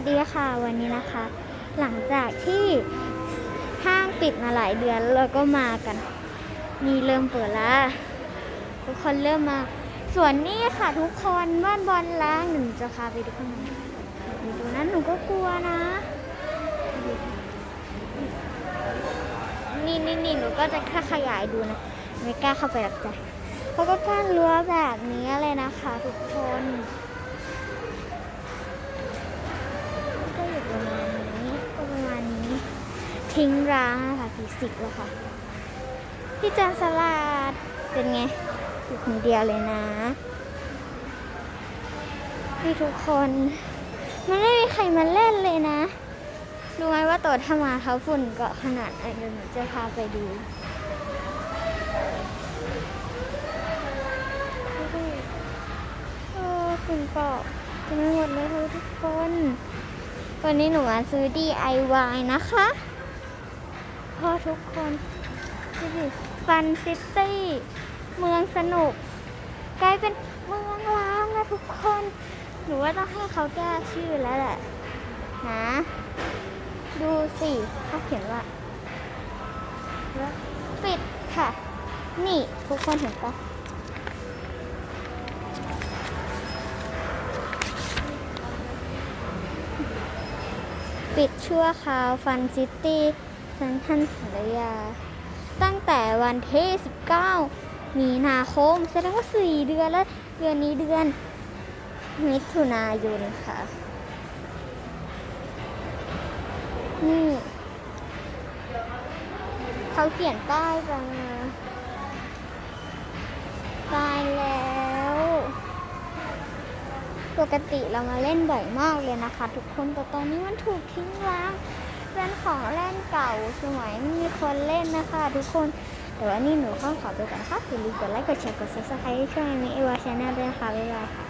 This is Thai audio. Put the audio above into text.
วัสดีค่ะวันนี้นะคะ หลังจากที่ห้างปิดมาหลายเดือนเราก็มากันนี่เริ่มเปิดแล้วทุกคนเริ่มมา ส่วนนี้ค่ะทุกคนบ้านบอลล้างหนูจะพาไปดูข้างในดูนั้นหนูก็กลัวนะ นี่นี่นี่หนูก็จะแค่ขยายดูนะไม่กล้าเข้าไปหรอกจ้ะเขาก็กั้นรั้วแบบนี้เลยนะคะ ทุกคน ก็อยู่ประมาณนี้ก็ประมาณนี้ ทิ้งร้างค่ะกี่สิบแล้วค่ะ พี่จานสลัดเป็นไงอยู่คนเดียวเลยนะนี่ทุกคน มันไม่มีใครมาเล่นเลยนะ รู้ไหมว่าตัวถ้ามาเขาฝุ่นเกาะขนาดไหนเดี๋ยวหนูจะพาไปดูเออฝุ่นเกาะเต็มไปหมดเลยทุกคน วันนี้หนูมาซื้อ DIY นะคะ พราะทุกคนดูดิฟันซิตี้ เมืองสนุก กลายเป็นเมืองร้างนะทุกคน หนูว่าต้องให้เขาแก้ชื่อแล้วแหละ นะ ดูสิเขาเขียนว่า ปิดค่ะ นี่ทุกคนเห็นปะปิดชั่วคราวฟันซิตี้ เซนทันสารยาตั้งแต่วันที่19 มีนาคมแสดงว่า 4 เดือนแล้ว เดือนนี้เดือน มิถุนายนค่ะ นี่ เขาเขียนป้ายมาตายแล้ว ปกติเรามาเล่นบ่อยมากเลยนะคะ ทุกคนแต่ตอนนี้มันถูกทิ้งร้าง เป็นของเล่นเก่าสมัยไม่มีคนเล่นนะคะ ทุกคนแต่ว่านี่หนูข้องขอไปก่อนนะคะอย่าลืมกดไลค์กดแชร์กดซับสไครป์ช่องนี้เอวาชาแนลด้วยนะคะบ๊ายบายค่ะ